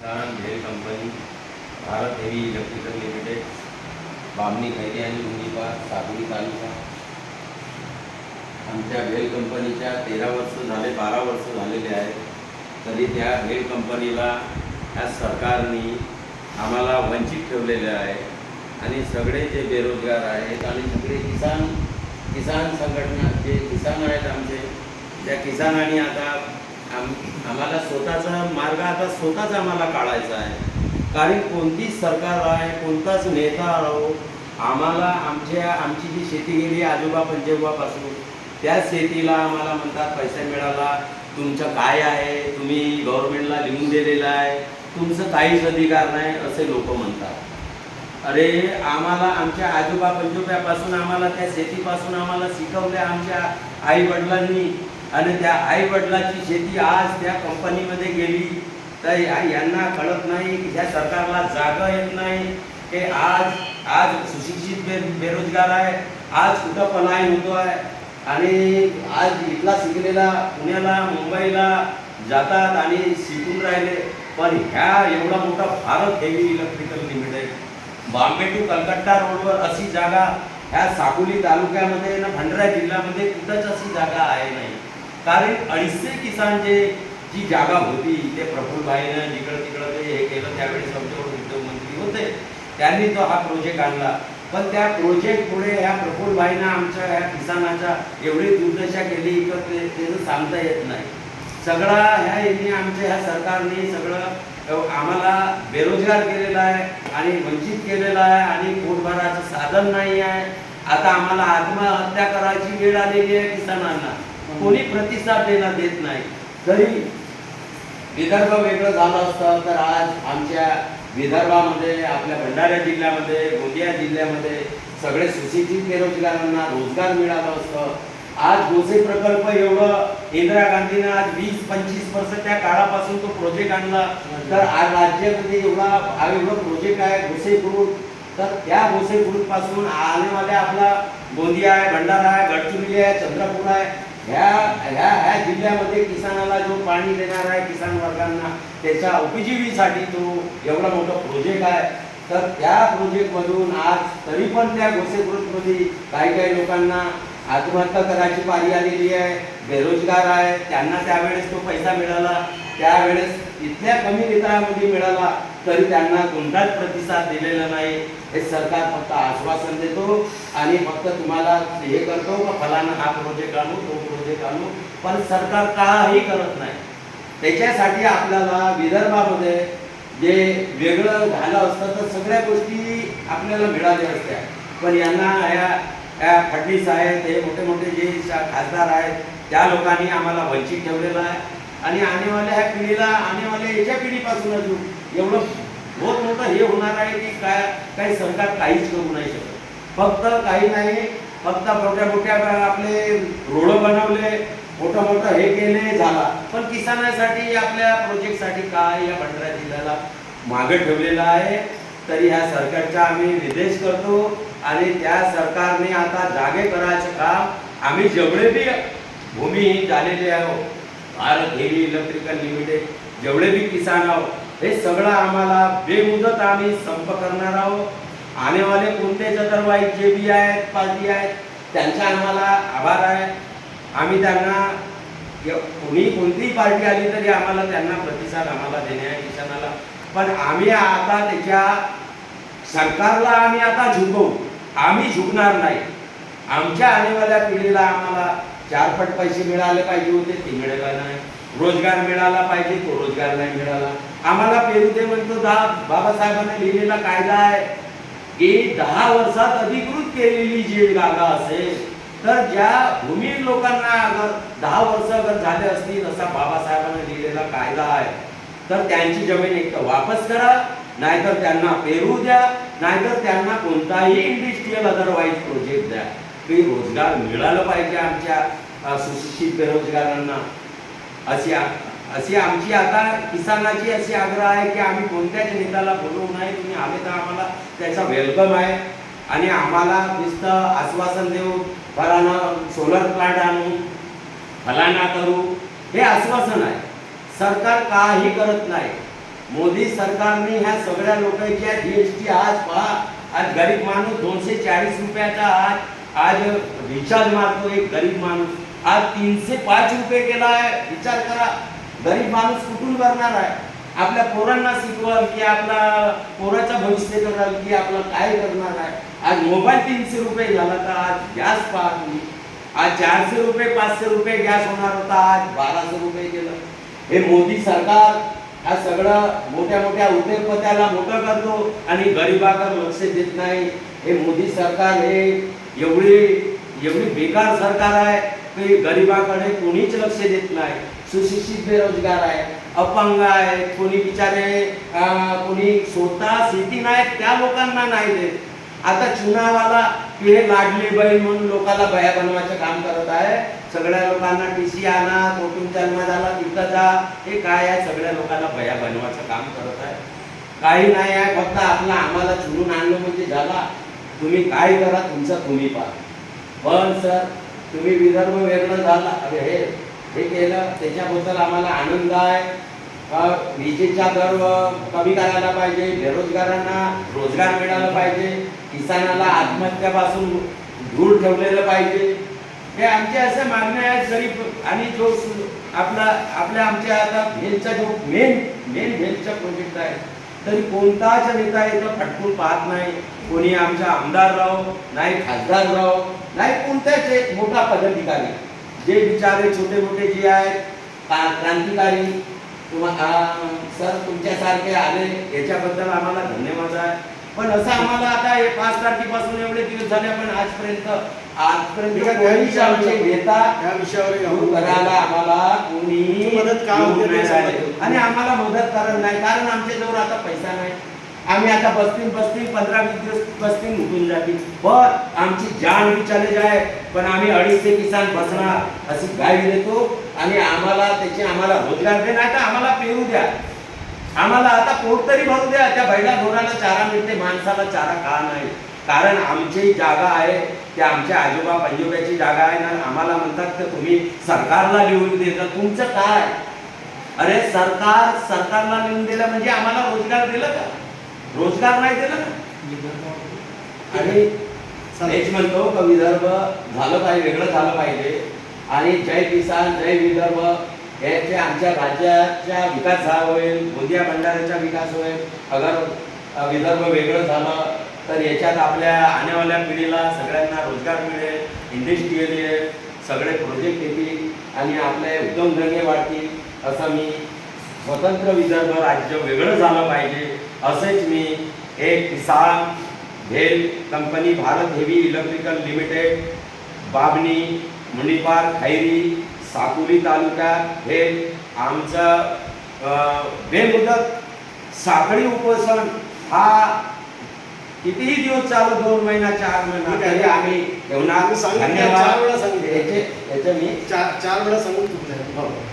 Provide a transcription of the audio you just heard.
किसान company Bharat heavy electrical limited Bamni Khairi आणि मुंगीपार सागरी तालुका. आमच्या भेल कंपनीच्या तेरा वर्ष झाले बारा वर्ष झालेले आहेत. तरी त्या भेल कंपनीला ह्या सरकारने आम्हाला वंचित ठेवलेले आहे. आणि सगळे जे बेरोजगार आहेत आणि सगळे किसान किसान संघटना जे किसान आहेत आमचे त्या किसानांनी आता आम आम्हाला स्वतःचा मार्ग आता स्वतःच आम्हाला काढायचा आहे. कारण कोणतीच सरकार आहे कोणताच नेता राहो आम्हाला आमच्या आमची जी शेती गेली आजोबा पंजोबापासून त्या शेतीला आम्हाला म्हणतात पैसा मिळाला तुमचं काय आहे तुम्ही गव्हर्नमेंटला लिहून दिलेलं आहे तुमचं काहीच अधिकार नाही असे लोक म्हणतात. अरे आम्हाला आमच्या आजोबा पंजोब्यापासून आम्हाला त्या शेतीपासून आम्हाला शिकवल्या आमच्या आई वडिलांनी आणि त्या आईवडिलाची शेती आज त्या कंपनीमध्ये गेली. तर यांना कळत नाही की ह्या सरकारला जागा येत नाही. की आज आज सुशिक्षित बे बेरोजगार आहे. आज कुठं पलायन होतो आहे. आणि आज इथला शिकलेला पुण्याला मुंबईला जातात आणि शिकून राहिले. पण ह्या एवढा मोठा Bharat heavy electrical limited Bombay to Calcutta रोडवर अशी जागा ह्या साकोली तालुक्यामध्ये ना भंडारा जिल्ह्यामध्ये कुठंच अशी जागा आहे नाही. कारण अडीचशे किसान जे जी जागा होती ते प्रफुलबाईनं जिकडं तिकडं ते हे केलं त्यावेळेस आमच्याकडे उद्योगमंत्री होते. त्यांनी तो हा प्रोजेक्ट आणला. पण त्या प्रोजेक्ट पुढे ह्या प्रफुलबाईनं आमच्या ह्या किसानाच्या एवढी दुर्दशा केली तर ते त्याचं सांगता येत नाही. सगळा ह्या यांनी आमच्या ह्या सरकारने सगळं आम्हाला बेरोजगार केलेला आहे आणि वंचित केलेला आहे आणि पोटभराचं साधन नाही आहे. आता आम्हाला आत्महत्या करायची वेळ आलेली आहे किसानांना. कोणी प्रतिसाद देणार देत नाही. तरी विदर्भ वेगळं झालं असतं तर आज आमच्या विदर्भामध्ये आपल्या भंडारा जिल्ह्यामध्ये गोंदिया जिल्ह्यामध्ये सगळे सुशिक्षित बेरोजगारांना रोजगार मिळालं असतं. आज गोसे प्रकल्प एवढं इंदिरा गांधीनं आज वीस पंचवीस वर्ष त्या काळापासून तो प्रोजेक्ट आणला. तर आज राज्यामध्ये एवढा हा एवढा प्रोजेक्ट आहे गोसे ग्रुप तर त्या गोसे ग्रुपपासून पासून आपला गोंदिया आहे भंडारा आहे गडचिरोली आहे चंद्रपूर आहे. ह्या ह्या ह्या जिल्ह्यामध्ये किसानाला जो पाणी देणार आहे किसान वर्गांना त्याच्या उपजीवीसाठी तो एवढा मोठा प्रोजेक्ट आहे. तर त्या प्रोजेक्टमधून आज तरी पण त्या गोसे काही काही लोकांना आत्महत्या करायची पारी आलेली आहे बेरोजगार आहे. त्यांना त्यावेळेस तो पैसा मिळाला. त्यावेळेस इतक्या कमी नितळामध्ये मिळाला तरी त्यांना कोणताच प्रतिसाद दिलेला नाही. हे सरकार फक्त आश्वासन देतो आणि फक्त तुम्हाला हे करतो का फलाना हा प्रोजेक्ट आणू तो प्रोजेक्ट आणू पण सरकार काही करत नाही. त्याच्यासाठी आपल्याला विदर्भामध्ये जे वेगळं झालं असतं तर सगळ्या गोष्टी आपल्याला मिळाल्या असत्या. पण यांना या या फडणीस आहेत हे मोठे मोठे जे खासदार आहेत त्या लोकांनी आम्हाला वंचित ठेवलेलं आहे. आणि आणेवाल्या ह्या पिढीला आणेवाल्या याच्या पिढीपासूनच एवढं बहुत मोठं हे होणार आहे की काय काही सरकार काहीच करू नाही शकत. फक्त काही नाही फक्त मोठ्या मोठ्या आपले रोड बनवले मोठं मोठं हे केले झाला. पण किसानासाठी आपल्या प्रोजेक्टसाठी काय या भंडारा जिल्ह्याला मागे ठेवलेलं आहे? तरी ह्या सरकारचा आम्ही निर्देश करतो आणि त्या सरकारने आता जागे करायचं काम. आम्ही जेवढे बी भूमी झालेले आहोत भारत हेवी इलेक्ट्रिकल लिमिटेड जेवढे बी किसान आहोत हे सगळं आम्हाला बेमुदत आम्ही संप करणार आहोत. आने वाले कोणते अदरवाईज जे बी आहेत पार्टी आहेत त्यांचा आम्हाला आभार आहे. आम्ही त्यांना कोणी कोणतीही पार्टी आली तरी आम्हाला त्यांना प्रतिसाद आम्हाला देणे आहे किसानाला पण आम्ही आता त्याच्या सरकारला आम्ही आता झुकवू. आम्ही झुकणार नाही. आमच्या आणेवाल्या पिढीला आम्हाला चारपट पैसे मिळाले पाहिजे होते ते मिळाला नाही. रोजगार मिळाला पाहिजे तो रोजगार नाही मिळाला. आम्हाला पेरू दे म्हणतो दा बाबासाहेबांनी लिहिलेला कायदा आहे. की दहा वर्षात अधिकृत केलेली जी जागा असेल तर ज्या भूमी लोकांना अगर दहा वर्ष अगर झाले असतील असा बाबासाहेबांनी लिहिलेला कायदा आहे तर त्यांची जमीन एक तर वापस करा नाहीतर त्यांना पेरू द्या नाहीतर त्यांना कोणताही इंडस्ट्रीयल अदरवाईज प्रोजेक्ट द्या. की रोजगार मिळालं पाहिजे आमच्या सुशिक्षित बेरोजगारांना. अशी अशी आमची आता किसानाची अशी आग्रह आहे की आम्ही कोणत्याच नेत्याला बोलवू नाही तुम्ही आले तर आम्हाला त्याचा वेलकम आहे. आणि आम्हाला नुसतं आश्वासन देऊ फलाना सोलर प्लांट आणू फलाना करू हे आश्वासन आहे. सरकार काही करत नाही. मोदी सरकारने ह्या सगळ्या लोकांच्या टी आज पहा आज गरीब माणूस दोनशे चाळीस रुपयाचा आज आज रिचार्ज मारतो एक गरीब माणूस. आज तीनशे पाच रुपये केला आहे. विचार करा. गरीब माणूस कुठून करणार आहे? आपल्या पोरांना शिकवाल की आपला पोराचा भविष्य कराल की आपला काय करणार आहे? आज मोबाईल तीनशे रुपये झाला तर आज गॅस पाहत तुम्ही आज चारशे रुपये पाचशे रुपये गॅस होणार होता आज बाराशे रुपये केलं हे मोदी सरकार हा सगळं मोठ्या मोठ्या उद्योगपत्याला मोठं करतो आणि गरिबाकडे लक्ष देत नाही. हे मोदी सरकार हे एवढी एवढी बेकार सरकार आहे की गरिबाकडे कोणीच लक्ष देत नाही. सुशिक्षित बेरोजगार आहे अपंग आहे कोणी बिचारे कोणी स्वतः शेती नाही त्या लोकांना नाही देत. आता चुनावाला की हे लाडली बहीण म्हणून लोकांना बया बनवायचं काम करत आहे. सगळ्या लोकांना टी सी आणा कोटून जन्म झाला तिथं जा. हे काय आहे? सगळ्या लोकांना बया बनवायचं काम करत आहे. काही नाही आहे फक्त आपला आम्हाला चुरून आणलं म्हणजे झाला. तुम्ही काय करा तुमचं तुम्ही पहा. पण सर तुम्ही विदर्भ वेगळं झाला. अरे हे हे केलं. त्याच्याबद्दल आम्हाला आनंद आहे. विजेचा दर कमी करायला पाहिजे बेरोजगारांना रोजगार मिळाला पाहिजे किसानाला आत्महत्यापासून दूर ठेवलेलं पाहिजे. हे आमच्या अशा मागण्या आहेत गरीब आणि जो आपला आपल्या आमच्या आता भेलचा जो मेन मेन भेलचा प्रोजेक्ट आहे तरी कोणताच नेता इथं फटकून पाहत नाही. कोणी आमचा आमदार राहो नाही खासदार राहो नाही कोणताच एक मोठा पदाधिकारी. जे बिचारे छोटे मोठे जे आहेत क्रांतिकारी सर तुमच्यासारखे आले याच्याबद्दल आम्हाला धन्यवाद आहे. पण असं आम्हाला आता हे पाच तारखेपासून एवढे दिवस झाले पण आजपर्यंत आजपर्यंत आमचे नेता या विषयावर करायला आम्हाला कोणी मदत का. आणि आम्हाला मदत करत नाही कारण आमच्याजवळ आता पैसा नाही. आम्ही आता बसतील बसतील पंधरा वीस दिवस बसतील उठून जातील. पण आमची जान बी जाय पण आम्ही अडीचशे किसान बसणार अशी गाडी देतो. आणि आम्हाला त्याचे आम्हाला रोजगार दे नाही तर आम्हाला पेरू द्या. आम्हाला आता पोट तरी भरू द्या. त्या बैला ढोराला चारा मिळते माणसाला चारा का नाही? कारण आमची जागा आहे. त्या आमच्या आजोबा पंजोब्याची जागा आहे. ना आम्हाला म्हणतात तर तुम्ही सरकारला लिहून देता तुमचं काय? अरे सरकार सरकारला लिहून दिलं म्हणजे आम्हाला रोजगार दिलं का? रोजगार नाही दिलं ना? आणि हेच म्हणतो का विदर्भ झालं पाहिजे वेगळं झालं पाहिजे. आणि जय किसान जय विदर्भ याचे आमच्या राज्याचा विकास झाला होईल गोंदिया भंडाऱ्याचा विकास होईल. अगर विदर्भ वेगळं झालं तर याच्यात आपल्या आण्यावाल्या पिढीला सगळ्यांना रोजगार मिळेल इंडस्ट्रीयल येईल सगळे प्रोजेक्ट येतील आणि आपले उद्योगधंदे वाढतील असं मी स्वतंत्र विदर्भ राज्य वेगळं झालं पाहिजे असेच मी एक किसान भेल company Bharat heavy electrical limited Babni Munipar Khairi Sakuli taluka भेल आमचं बेमुदत साखळी उपोषण हा कितीही दिवस चालू दोन महिना चार महिना. तरी आम्ही ठेवणार धन्यवाद. याचे याचे मी चार चार वेळा सांगून चुकले हो.